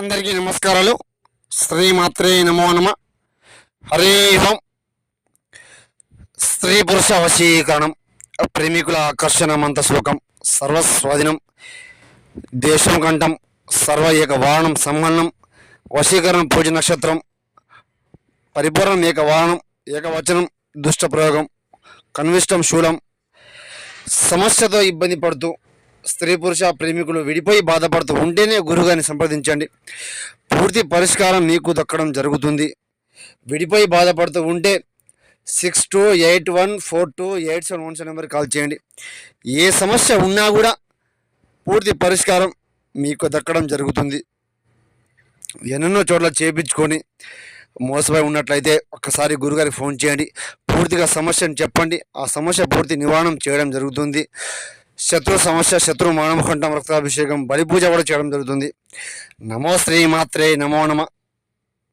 అందరికీ నమస్కారాలు. శ్రీమాత్రే నమో నమ. హరే ఓం. స్త్రీ పురుష వశీకరణం. ప్రేమికుల ఆకర్షణ మంత శ్లోకం. సర్వస్వాధీనం. దేశం కంఠం. సర్వ ఏక వాహనం సంహనం. వశీకరణం పూజ నక్షత్రం. పరిపూర్ణం ఏక వాహనం ఏకవచనం. దుష్ట ప్రయోగం. కన్విష్టం శూలం. సమస్యతో ఇబ్బంది పడుతూ స్త్రీ పురుష ప్రేమికులు విడిపోయి బాధపడుతూ ఉంటేనే గురుగారిని సంప్రదించండి. పూర్తి పరిష్కారం మీకు దక్కడం జరుగుతుంది. విడిపోయి బాధపడుతూ ఉంటే six two eight one four two eight seven one seven నెంబర్కి కాల్ చేయండి. ఏ సమస్య ఉన్నా కూడా పూర్తి పరిష్కారం మీకు దక్కడం జరుగుతుంది. ఎన్నెన్నో చోట్ల చేపించుకొని మోసపోయి ఉన్నట్లయితే ఒక్కసారి గురుగారికి ఫోన్ చేయండి. పూర్తిగా సమస్యను చెప్పండి. ఆ సమస్య పూర్తి నివారణం చేయడం జరుగుతుంది. శత్రు సమస్య శత్రు మానవ రక్తాభిషేకం బలి పూజ కూడా చేయడం జరుగుతుంది. నమో శ్రీ మాత్రే నమో నమ.